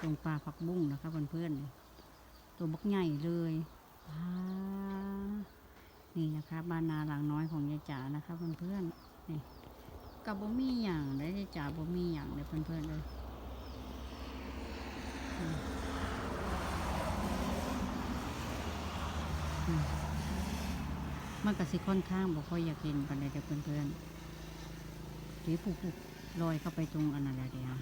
ตรงปลาผักบุ้งนะคะเพื่อนๆตัวบักใหญ่เลยนี่นะคะบ้านนาหลังน้อยของยายจ๋านะคะเพื่อนๆนี่กับบ่มีอย่างได้ยายจ๋าบ่มีอย่างเลยเพื่อนๆเลยมันก็สิค่อนข้างบ่ค่อยอยากเห็นกันเลยเพื่อนๆเดี๋ยวผูก ลอยเข้าไปตรงอันนั้นแหละเดียว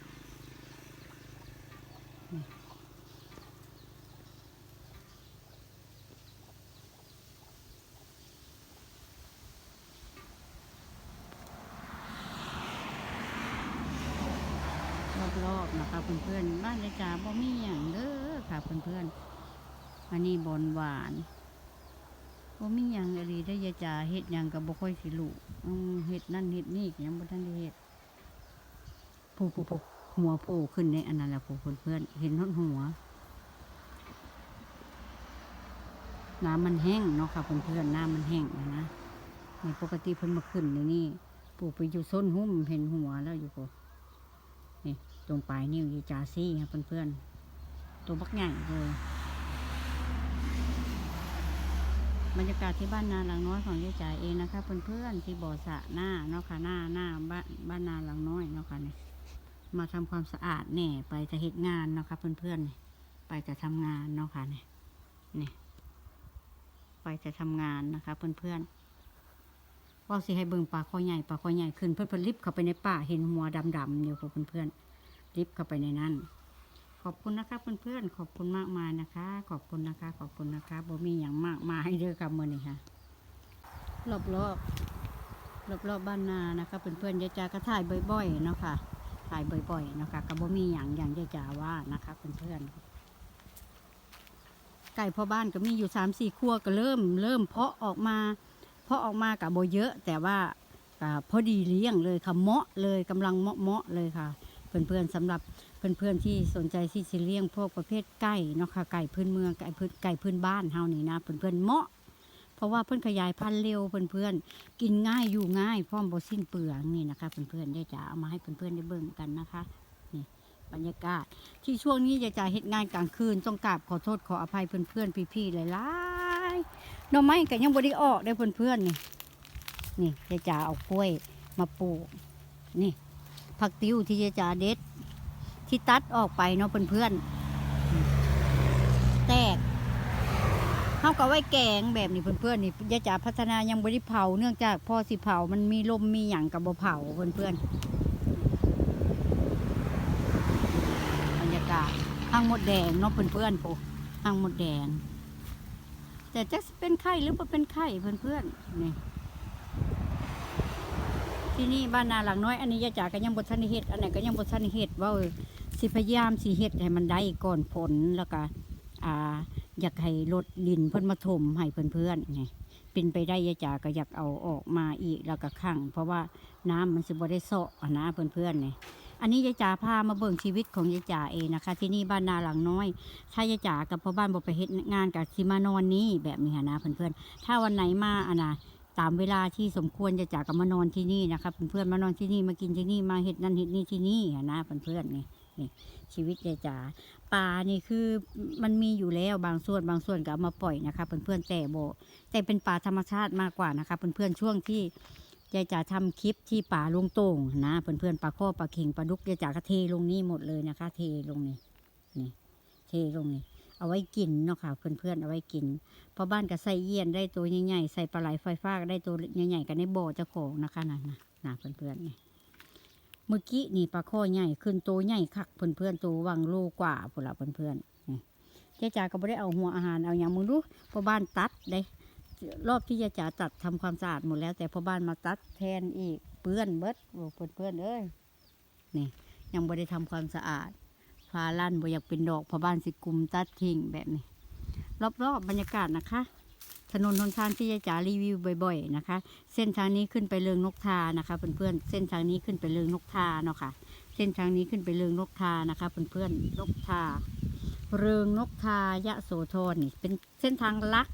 รอบๆนะคะเพื่อนๆบ้านยายจ๋าบ่มีอย่างเด้อค่ะเพื่อนๆอันนี้บอนหวานบ่มีอย่างอะไรได้ยาจ๋าเฮ็ดหยังก็บ่ค่อยสิรู้อืมเฮ็ดนั่นเฮ็ดนี่ยังบ่ทันได้เฮ็ด ผู้ผู้ผู้หัวผล่ขึ้นในอันนั้นแหละผู้เพื่อนเห็นทอดหัว น้ำมันแห้งเนาะค่ะเพื่อนๆน้ำมันแห้งนะนะในปกติเพิ่นมาขึ้นในนี่ปลูกไปอยู่ส้นหุ้มเห็นหัวแล้วอยู่ปุ๊นี่ตรงปลายนิ้วยีจาซี่ครับเพื่อนๆตัวบักใหญ่เลยบรรยากาศที่บ้านนาหลังน้อยของยายจ่าเองนะคะเพื่อนๆที่บ่อสะหน้าเนาะค่ะหน้าหน้าบ้านบ้านนาหลังน้อยเนาะค่ะเนี่ย มาทำความสะอาดแน่ไปจะเหตุงานเนาะค่ะเพื่อนๆไปจะทำงานเนาะค่ะเนี่ยนี่ไปจะทำงานนะคะเพื่อนๆว่าสิให้เบิ่งปลาคอใหญ่ปลาคอใหญ่ขึ้นเพื่อนเพื่อนลิฟต์เข้าไปในป่าเห็นหัวดำๆอยู่ค่ะเพื่อนๆลิฟต์เข้าไปในนั้นขอบคุณนะคะเพื่อนๆ ขอบคุณมากมายนะคะ ขอบคุณนะคะ ขอบคุณนะคะบ่มีอย่างมากมายเด้อกับมือนี่ค่ะ รอบรอบรอบรอบๆบ้านนานะคะเพื่อนๆยายจาก็ถ่ายบ่อยๆเนาะค่ะายบ่อยๆนะคะกับบ่มีอย่างอย่างยายจาว่านะคะเพื่อนๆไก่พ่อบ้านก็มีอยู่สามสี่ครัวก็เริ่ม เริ่มเพาะออกมาเพาะออกมากับโบเยอะ แต่ว่าพอดีเลี้ยงเลยค่ะเหมาะเลยกำลังเหมาะเหมาะเลยค่ะ เพื่อนๆสำหรับเพื่อนๆที่สนใจที่จะเลี้ยงพวกประเภทไก่เนาะค่ะไก่พื้นเมืองไก่พื้นไก่พื้นบ้านเฮานี่นะเพื่อนๆเหมาะ เพราะว่าเพื่อนขยายพันธุ์เร็วเพื่อนๆกินง่ายอยู่ง่ายพร้อมบ่สิ้นเปลืองนี่นะคะเพื่อนๆได้จะเอามาให้เพื่อนๆได้เบิ่งกันนะคะนี่บรรยากาศ ที่ช่วงนี้จะจ่าเหตุงานกลางคืนต้องกราบขอโทษขออภัยเพื่อนๆพี่ๆหลายๆหน่อไม้ก็ยังบ่ได้ออกได้อเพื่อนๆนี่นี่จะจ่าเอากล้วยมาปลูกนี่ผักติ้วที่จะจ่าเด็ดที่ตัดออกไปเนาะเพื่อนๆแตกเข้าก็ไว้แกงแบบนี้เพื่อนๆนี่ยาจ๋าพัฒนายังบ่ได้เผาเนื่องจากพอสิเผามันมีลมมีหยังกับบ่เผาเพื่อนๆบรรยากาศห้างหมดแดงเนาะเพื่อนๆปูห้างหมดแดง แต่จะเป็นไข่หรือบ่เป็นไข่เพื่อนๆนี่ที่นี่บ้านนาหลังน้อยอันนี้ยาจ๋าก็ยังบททันเฮ็ดอันไหนก็ยังบททันเฮ็ดว่าสิพยายามสิเฮ็ดให้มันได้ก่อนผลแล้วก็อ่า อยากให้ลดดินเพิ่นมาถมให้เพื่อนๆไงเป็นไปได้ยาจาก็อยากเอาออกมาอีกแล้วก็ขังเพราะว่าน้ำมันสิบ่ได้เซาะอะนะเพื่อนๆนี่อันนี้ยายจ๋าพามาเบิ่งชีวิตของยายจ๋าเองนะคะ ที่นี่บ้านนาหลังน้อย ถ้ายายจ๋ากับพ่อบ้านบ่ไปเฮ็ดงานกับสิมานอนนี่แบบนี้หั้นนะเพื่อนๆถ้าวันไหนมาอะนะตามเวลาที่สมควรยายจ๋าก็มานอนที่นี่นะคะเพื่อนๆมานอนที่นี่มากินที่นี่มาเฮ็ดนั่นเฮ็ดนี่ที่นี่นนะเพื่อนๆนี่นี่ชีวิตยายจ๋า ปลานี่คือมันมีอยู่แล้วบางส่วนบางส่วนก็เอามาปล่อยนะคะเพื่อนๆแต่โบแต่เป็นปลาธรรมชาติมากกว่านะคะเพื่อนๆช่วงที่ยายจ๋าทำคลิปที่ป่าลุงโต่งนะเพื่อนๆปลาข้อปลาเข่งปลาดุกยายจ๋าก็เทลงนี่หมดเลยนะคะ เทลงนี่นี่ เทลงนี่เอาไว้กินเนาะค่ะเพื่อนๆเอาไว้กินเพราะบ้านก็ใส่เยี่ยนได้ตัวใหญ่ๆใส่ปลาไหลไฟฟ้าได้ตัวใหญ่ๆกันในบ่อเจ้าของนะคะนั่นนะนะเพื่อนๆนี่ เมื่อกี้นี่ปลาข้อใหญ่ขึ้นตัวใหญ่คักเพื่อนๆตัววังโลกว่าพวกเราเพื่อนๆนี่ยายจ๋าก็ไม่ได้เอาหัวอาหารเอาอย่างมึงดูเพราะบ้านตัดได้รอบที่ยายจ๋าตัดทำความสะอาดหมดแล้ว แต่พอบ้านมาตัดแทนอีกเปื้อนเบิดโอ้เปื้อนเปื้อนเอ้ยนี่ยังไม่ได้ทำความสะอาดฟ้าลั่นบ่อยากเป็นดอกพอบ้านสิกลุมตัดทิ้งแบบนี้รอบๆบบรรยากาศนะคะ ถนนหนทางที่ยายจ๋ารีวิวบ่อย ๆ นะคะ เส้นทางนี้ขึ้นไปเรืองนกทานะคะเพื่อนๆเส้นทางนี้ขึ้นไปเรืองนกทาเนาะค่ะ เส้นทางนี้ขึ้นไปเรืองนกทานะคะเพื่อนๆนกทา เรืองนกทายะโสธรนี่เป็นเส้นทางลัก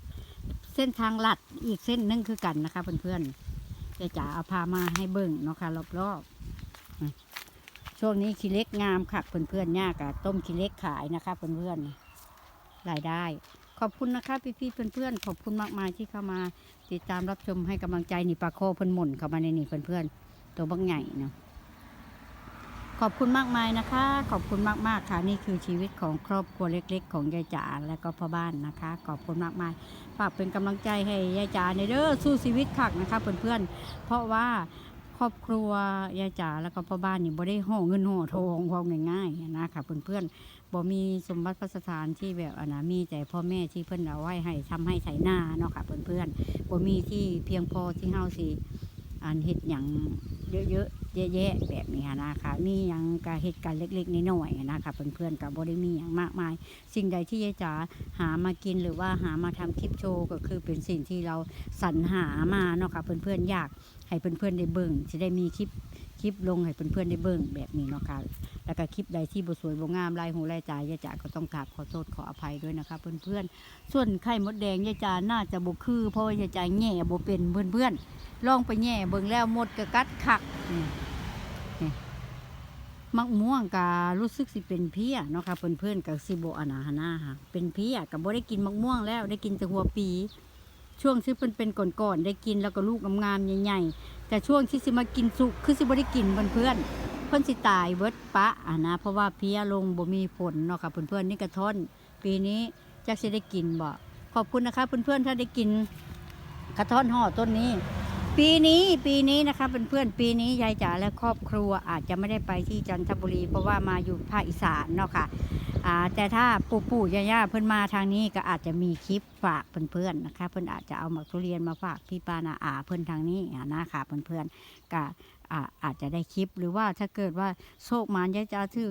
เส้นทางลัดอีกเส้นนึงคือกันนะคะเพื่อนๆจะจ๋าเอาพามาให้เบิ่งเนาะค่ะรอบๆช่วงนี้ขี้เล็กงามค่ะเพื่อนๆย่ากะต้มขี้เล็กขายนะคะเพื่อนๆรายได้ ขอบคุณนะคะพี่ๆเพื่อนๆขอบคุณมากมายที่เข้ามาติดตามรับชมให้กำลังใจนี่ปลาโคเพิ่นหมุนเข้ามาในนี่เพื่อนๆตัวบักใหญ่เนาะขอบคุณมากมายนะคะ ขอบคุณมากๆค่ะ นี่คือชีวิตของครอบครัวเล็ก ๆ ของยายจ๋าและก็พ่อบ้านนะคะ ขอบคุณมากมายฝากเป็นกำลังใจให้ยายจ๋าในเด้อสู้ชีวิตคักนะคะเพื่อนๆเพราะว่าครอบครัวยายจ๋าแล้วก็พ่อบ้านนี่บ่ได้ห่อเงินห่อทองเว่าง่ายๆนะคะเพื่อนๆ บ่มีสมบัติพระสถานที่แบบอนนะมีแต่พ่อแม่ที่เพิ่นเอาไว้ให้ทำให้ไถนาเนาะค่ะเพื่อนๆบ่มีที่เพียงพอที่เฮาสิอันเฮ็ดหยังเยอะๆแยะๆแบบนี้นะคะมีหยังก็เฮ็ดกันเล็กๆน้อยๆนะคะเพื่อนๆก็บ่ได้มีหยังมากมาย สิ่งใดที่ยายจ๋าหามากินหรือว่าหามาทำคลิปโชว์ก็คือเป็นสิ่งที่เราสรรหามาเนาะค่ะเพื่อนๆอยากให้เพื่อนๆได้เบิ่งจะได้มีคลิป คลิปลงให้เพื่อนๆได้เบิ่งแบบนี้เนาะค่ะ แล้วก็คลิปใดที่บ่สวยบ่งามลายหูลายตายยายจ๋าก็ต้องกราบขอโทษขออภัยด้วยนะคะ เพื่อนๆ ส่วนไข่มดแดงยายจ๋าน่าจะบ่คือเพราะว่ายายจ๋าแง่บ่เป็นเพื่อนๆ ลองไปแง่เบิ่งแล้วหมดก็กัดคักมักม่วงก็รู้สึกสิเป็นเพี้ยเนาะค่ะเพื่อนๆก็สิบ่อนาหนาค่ะเป็นเพี้ยก็บ่ได้กินมักม่วงแล้วได้กินแต่หัวปี ช่วงที่เพิ่นเป็นก่อนๆได้กินแล้วก็ลูกงามๆใหญ่ๆ แต่ช่วงที่สิมากินสุกคือสิบ่ได้กินเพื่อนๆเพื่อนสิตายเวิร์ดปะอะนะเพราะว่าเพี้ยลงบ่มีผลเนาะค่ะเพื่อนๆนี่กระท่อน ปีนี้จักสิได้กินบ่ขอบคุณนะคะเพื่อนๆถ้าได้กินกระท่อนห่อต้นนี้ ปีนี้ปีนี้นะคะเพื่อนๆปีนี้ยายจ๋าและครอบครัวอาจจะไม่ได้ไปที่จันทบุรี เพราะว่ามาอยู่ภาคอีสานเนาะค่ะอ่าแต่ถ้าปู่ปู่ย่าย่าเพิ่อนมาทางนี้ก็อาจจะมีคลิปฝากเพื่อนๆนะคะ เพิ่อนอาจจะเอาหมักทุเรียนมาฝากพี่ปานาอาเพิ่อนทางนี้ะนะคะเพื่อนๆก็อาอาจจะได้คลิปหรือว่าถ้าเกิดว่าโชคมานยายจ๋าถือ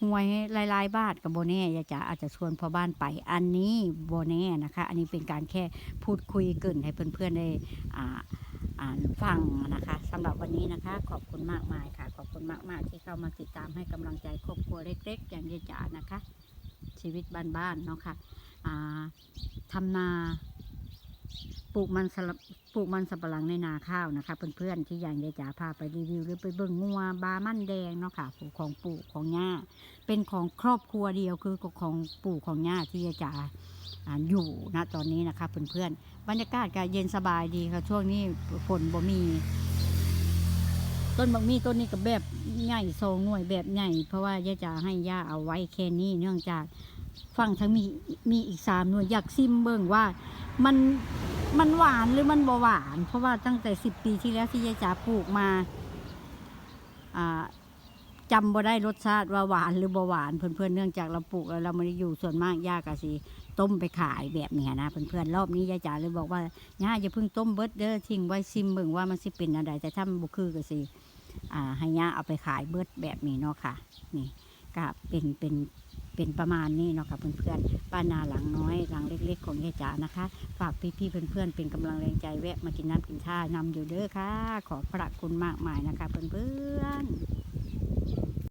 หวยหลายๆบาทกับโบแน่ยาจ๋าอาจจะชวนพ่อบ้านไป อันนี้โบแน่นะคะ อันนี้เป็นการแค่พูดคุยเกรินให้เพื่อนๆได้อ่าอ่านฟังนะคะสำหรับวันนี้นะคะ ขอบคุณมากมายค่ะ ขอบคุณมากมากๆที่เข้ามาติดตามให้กำลังใจครอบครัวเล็กๆ อย่างยายจ๋านะคะ ชีวิตบ้านๆเนาะค่ะอ่าทำนา ปลูกมันสลับปลูกมันสับปะหลังในนาข้าวนะคะ เพื่อนๆที่อย่างยายจ๋าพาไปรีวิว หรือไปเบิ่งงัวบามันแดงเนาะค่ะของปู่ของย่าเป็นของครอบครัวเดียวคือของปู่ของย่าที่ยายจ๋าอ่าอยู่ณตอนนี้นะคะเพื่อนๆบรรยากาศก็เย็นสบายดีค่ะช่วงนี้ฝนบ่มีต้นบักมีต้นนี้ก็แบบใหญ่โซงหน่วยแบบใหญ่เพราะว่ายายจะให้ย่าเอาไว้แค่นี้เนื่องจาก ฟังทั้งมีมีอีกสามหน่วยอยากซิมเบิ่งว่า มันมันหวานหรือมันบ่หวาน เพราะว่าตั้งแต่สิบปีที่แล้วที่ยายจ๋าปลูกมาอ่าจำบ่ได้รสชาติว่าหวานหรือบ่หวานเพื่อนๆเนื่องจากเราปลูกแล้วเราไม่ได้อยู่ส่วนมากย่ากะสิต้มไปขายแบบเนี้ยนะเพื่อนๆรอบนี้ยายจ๋าเลยบอกว่าย่าอย่าเพิ่งต้มเบิดเด้อทิ้งไว้ซิมเบิ่งว่ามันสิเป็นอะไรแต่ถ้ามันบุคือก็สิอ่าให้ย่าเอาไปขายเบิดแบบนี้เนาะค่ะ นี่ ก็เป็นเป็นเป็นประมาณนี้เนาะค่ะเพื่อนๆป้านาหลังน้อยหลังเล็ก ๆ ของยายจ๋านะคะ ฝากพี่ๆเพื่อนๆเป็นกำลังแรงใจแวะมากินน้ำกินชานำอยู่เด้อค่ะ ขอบพระคุณมากมายนะคะ เพื่อนๆ